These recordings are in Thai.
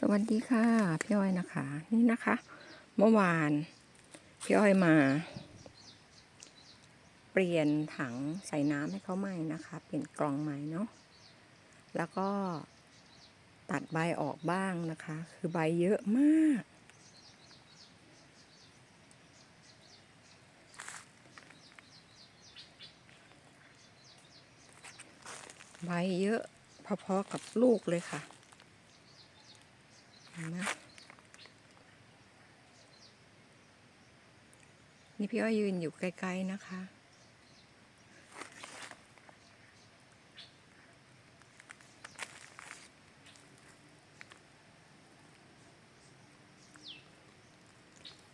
สวัสดีค่ะพี่อ้อยนะคะ นี่นะคะ เมื่อวานพี่อ้อยมา เปลี่ยนถังใส่น้ำให้เขาใหม่นะคะ เปลี่ยนกล่องใหม่เนาะแล้วก็ตัดใบออกบ้างนะคะ คือใบเยอะมาก ใบเยอะพอๆกับลูกเลยค่ะ นไหมนี่พี่อ้อยยืนอยู่ไกลๆนะคะ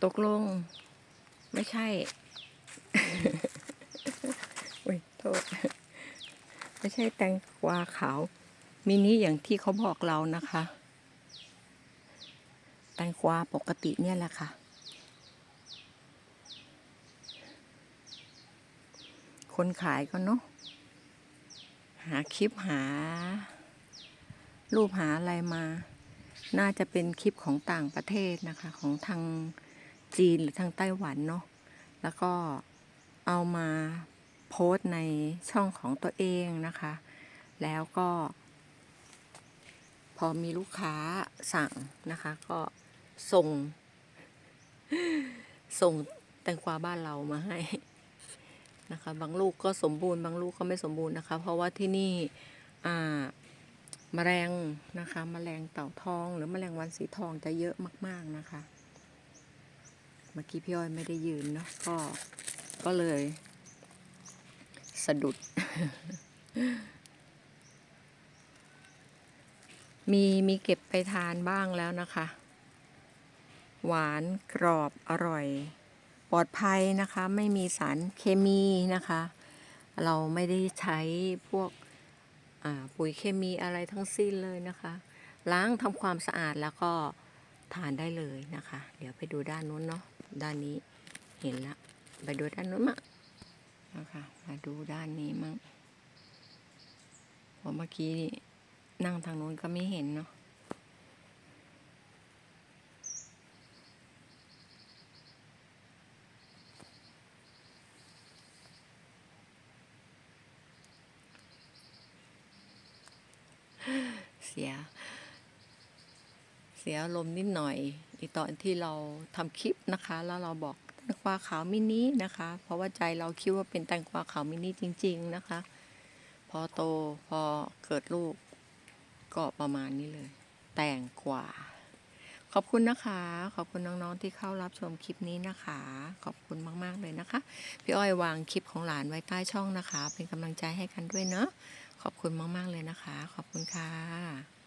ตกลง ไม่ใช่ อุ้ยโทษ ไม่ใช่แตงกวาขาว มินิอย่างที่เขาบอกเรานะคะ กวาปกติเนี่ยแหละค่ะ คนขายก็เนาะหาคลิปหา รูปหาอะไรมา น่าจะเป็นคลิปของต่างประเทศนะคะ ของทางจีนหรือทางไต้หวันเนาะแล้วก็เอามาโพสต์ในช่องของตัวเองนะคะ แล้วก็ พอมีลูกค้าสั่งนะคะ ก็ ส่ง ส่งแตงกวาบ้านเรามาให้นะคะ บางลูกก็สมบูรณ์ บางลูกก็ไม่สมบูรณ์นะคะ เพราะว่าที่นี่อ่าแมลงนะคะแมลงเต่าทอง หรือแมลงวันสีทองจะเยอะมาก ๆนะคะ เมื่อกี้พี่อ้อยไม่ได้ยืนเนาะก็ก็เลย สะดุด มีมีเก็บไปทานบ้างแล้วนะคะ หวานกรอบอร่อย ปลอดภัยนะคะ ไม่มีสารเคมีนะคะ เราไม่ได้ใช้พวกปุ๋ยเคมีอะไรทั้งสิ้นเลยนะคะ ล้างทำความสะอาดแล้วก็ทานได้เลยนะคะ เดี๋ยวไปดูด้านนู้นเนาะด้านนี้เห็นแล้วไปดูด้านนู้นมั่งนะคะมาดูด้านนี้มั่งเพราเมื่อกี้นั่งทางนู้นก็ไม่เห็นเนาะ เสีย เสียลมนิดหน่อย อีตอนที่เราทำคลิปนะคะ แล้วเราบอกแตงกวาขาวมินินะคะ เพราะว่าใจเราคิดว่าเป็นแตงกวาขาวมินิจริง ๆนะคะ พอโตพอเกิดลูกก็ประมาณนี้เลย แตงกวาขอบคุณนะคะ ขอบคุณน้องๆที่เข้ารับชมคลิปนี้นะคะ ขอบคุณมากๆเลยนะคะ พี่อ้อยวางคลิปของหลานไว้ใต้ช่องนะคะ เป็นกำลังใจให้กันด้วยเนาะ ขอบคุณมาก ๆ เลยนะคะ ขอบคุณค่ะ